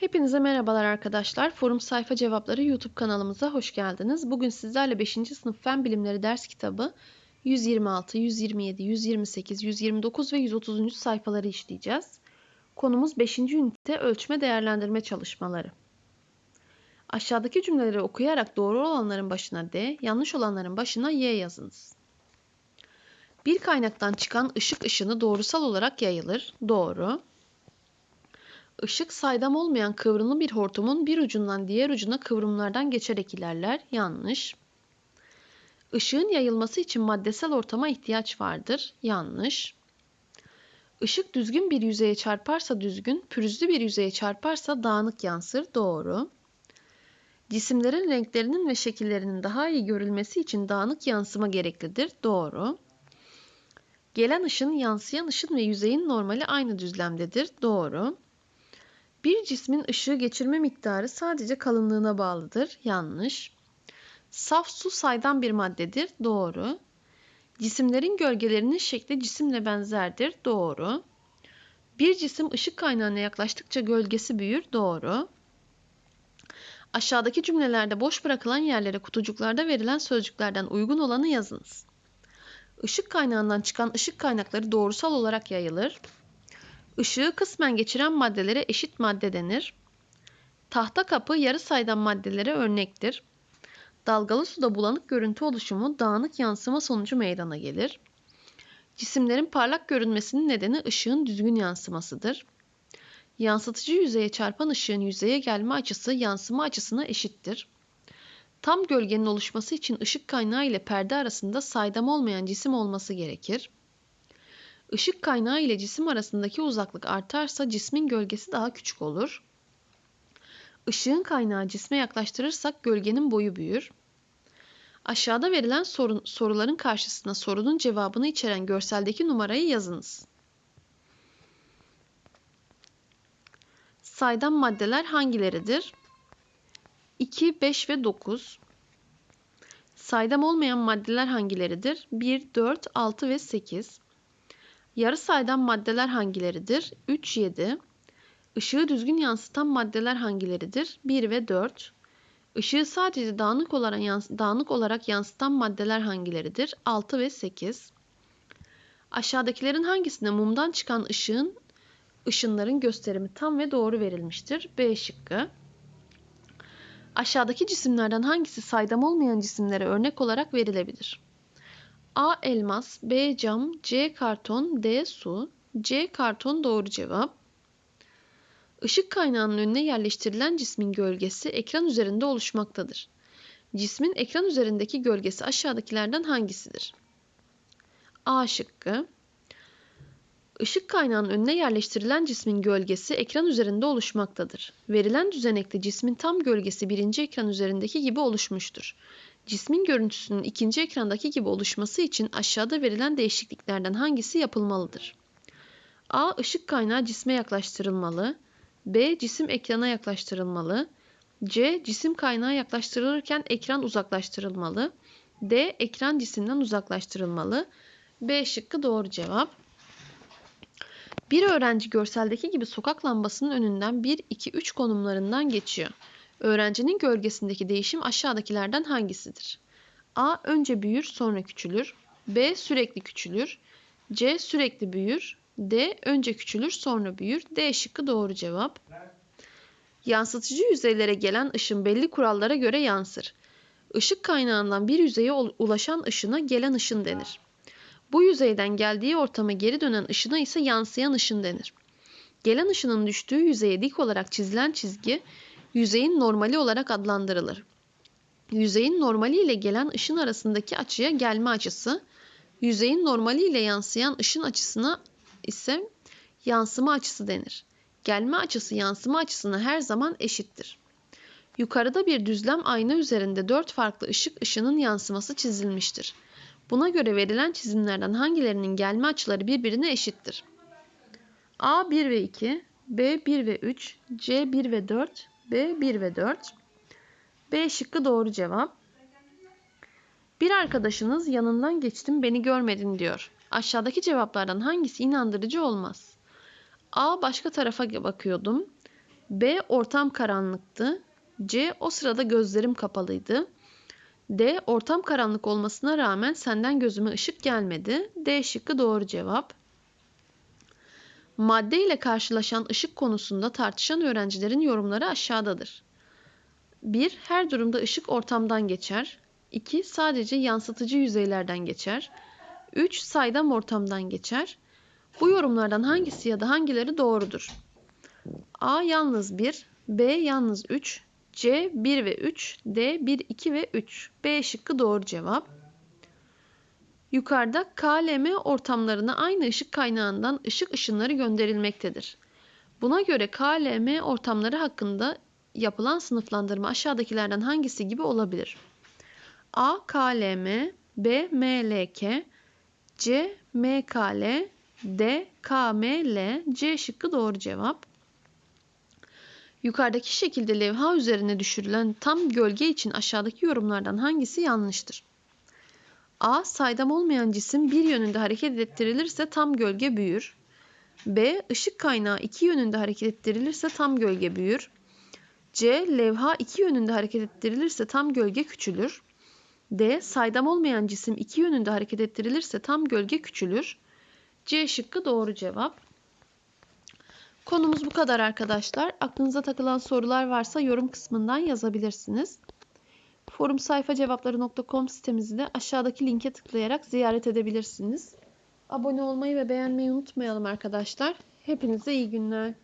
Hepinize merhabalar arkadaşlar. Forum Sayfa Cevapları YouTube kanalımıza hoş geldiniz. Bugün sizlerle 5. sınıf Fen Bilimleri ders kitabı 126, 127, 128, 129 ve 130. sayfaları işleyeceğiz. Konumuz 5. ünite ölçme değerlendirme çalışmaları. Aşağıdaki cümleleri okuyarak doğru olanların başına D, yanlış olanların başına Y yazınız. Bir kaynaktan çıkan ışık ışını doğrusal olarak yayılır. Doğru. Işık saydam olmayan kıvrımlı bir hortumun bir ucundan diğer ucuna kıvrımlardan geçerek ilerler. Yanlış. Işığın yayılması için maddesel ortama ihtiyaç vardır. Yanlış. Işık düzgün bir yüzeye çarparsa düzgün, pürüzlü bir yüzeye çarparsa dağınık yansır. Doğru. Cisimlerin renklerinin ve şekillerinin daha iyi görülmesi için dağınık yansıma gereklidir. Doğru. Gelen ışın, yansıyan ışın ve yüzeyin normali aynı düzlemdedir. Doğru. Bir cismin ışığı geçirme miktarı sadece kalınlığına bağlıdır. Yanlış. Saf su saydam bir maddedir. Doğru. Cisimlerin gölgelerinin şekli cisimle benzerdir. Doğru. Bir cisim ışık kaynağına yaklaştıkça gölgesi büyür. Doğru. Aşağıdaki cümlelerde boş bırakılan yerlere kutucuklarda verilen sözcüklerden uygun olanı yazınız. Işık kaynağından çıkan ışık kaynakları doğrusal olarak yayılır. Işığı kısmen geçiren maddelere eşit madde denir. Tahta kapı yarı saydam maddelere örnektir. Dalgalı suda bulanık görüntü oluşumu dağınık yansıma sonucu meydana gelir. Cisimlerin parlak görünmesinin nedeni ışığın düzgün yansımasıdır. Yansıtıcı yüzeye çarpan ışığın yüzeye gelme açısı yansıma açısına eşittir. Tam gölgenin oluşması için ışık kaynağı ile perde arasında saydam olmayan cisim olması gerekir. Işık kaynağı ile cisim arasındaki uzaklık artarsa cismin gölgesi daha küçük olur. Işığın kaynağı cisme yaklaştırırsak gölgenin boyu büyür. Aşağıda verilen sorun, soruların karşısına sorunun cevabını içeren görseldeki numarayı yazınız. Saydam maddeler hangileridir? 2, 5 ve 9. Saydam olmayan maddeler hangileridir? 1, 4, 6 ve 8. Yarı saydam maddeler hangileridir? 3, 7. Işığı düzgün yansıtan maddeler hangileridir? 1 ve 4. Işığı sadece dağınık olarak, yans dağınık olarak yansıtan maddeler hangileridir? 6 ve 8. Aşağıdakilerin hangisinde mumdan çıkan ışığın ışınların gösterimi tam ve doğru verilmiştir? B şıkkı. Aşağıdaki cisimlerden hangisi saydam olmayan cisimlere örnek olarak verilebilir? A. Elmas B. Cam C. Karton D. Su C. Karton doğru cevap. Işık kaynağının önüne yerleştirilen cismin gölgesi ekran üzerinde oluşmaktadır. Cismin ekran üzerindeki gölgesi aşağıdakilerden hangisidir? A şıkkı. Işık kaynağının önüne yerleştirilen cismin gölgesi ekran üzerinde oluşmaktadır. Verilen düzenekte cismin tam gölgesi birinci ekran üzerindeki gibi oluşmuştur. Cismin görüntüsünün ikinci ekrandaki gibi oluşması için aşağıda verilen değişikliklerden hangisi yapılmalıdır? A. Işık kaynağı cisme yaklaştırılmalı. B. Cisim ekrana yaklaştırılmalı. C. Cisim kaynağı yaklaştırılırken ekran uzaklaştırılmalı. D. Ekran cisimden uzaklaştırılmalı. B şıkkı doğru cevap. Bir öğrenci görseldeki gibi sokak lambasının önünden 1, 2, 3 konumlarından geçiyor. Öğrencinin gölgesindeki değişim aşağıdakilerden hangisidir? A. Önce büyür sonra küçülür. B. Sürekli küçülür. C. Sürekli büyür. D. Önce küçülür sonra büyür. D şıkkı doğru cevap. Yansıtıcı yüzeylere gelen ışın belli kurallara göre yansır. Işık kaynağından bir yüzeye ulaşan ışına gelen ışın denir. Bu yüzeyden geldiği ortama geri dönen ışına ise yansıyan ışın denir. Gelen ışının düştüğü yüzeye dik olarak çizilen çizgi yüzeyin normali olarak adlandırılır. Yüzeyin normali ile gelen ışın arasındaki açıya gelme açısı, yüzeyin normali ile yansıyan ışın açısına ise yansıma açısı denir. Gelme açısı yansıma açısına her zaman eşittir. Yukarıda bir düzlem ayna üzerinde dört farklı ışık ışının yansıması çizilmiştir. Buna göre verilen çizimlerden hangilerinin gelme açıları birbirine eşittir? A 1 ve 2, B 1 ve 3, C 1 ve 4, B 1 ve 4. B şıkkı doğru cevap. Bir arkadaşınız yanından geçtim beni görmedin diyor. Aşağıdaki cevaplardan hangisi inandırıcı olmaz? A. Başka tarafa bakıyordum. B. Ortam karanlıktı. C. O sırada gözlerim kapalıydı. D. Ortam karanlık olmasına rağmen senden gözüme ışık gelmedi. D şıkkı doğru cevap. Madde ile karşılaşan ışık konusunda tartışan öğrencilerin yorumları aşağıdadır. 1. Her durumda ışık ortamdan geçer. 2. Sadece yansıtıcı yüzeylerden geçer. 3. Saydam ortamdan geçer. Bu yorumlardan hangisi ya da hangileri doğrudur? A yalnız 1, B yalnız 3, C 1 ve 3, D 1, 2 ve 3. B şıkkı doğru cevap. Yukarıda KLM ortamlarına aynı ışık kaynağından ışık ışınları gönderilmektedir. Buna göre KLM ortamları hakkında yapılan sınıflandırma aşağıdakilerden hangisi gibi olabilir? A. KLM B. MLK C. MKL D. KML C şıkkı doğru cevap. Yukarıdaki şekilde levha üzerine düşürülen tam gölge için aşağıdaki yorumlardan hangisi yanlıştır? A. Saydam olmayan cisim bir yönünde hareket ettirilirse tam gölge büyür. B. Işık kaynağı iki yönünde hareket ettirilirse tam gölge büyür. C. Levha iki yönünde hareket ettirilirse tam gölge küçülür. D. Saydam olmayan cisim iki yönünde hareket ettirilirse tam gölge küçülür. C şıkkı doğru cevap. Konumuz bu kadar arkadaşlar. Aklınıza takılan sorular varsa yorum kısmından yazabilirsiniz. Forum sayfa cevapları.com sitemizi de aşağıdaki linke tıklayarak ziyaret edebilirsiniz. Abone olmayı ve beğenmeyi unutmayalım arkadaşlar. Hepinize iyi günler.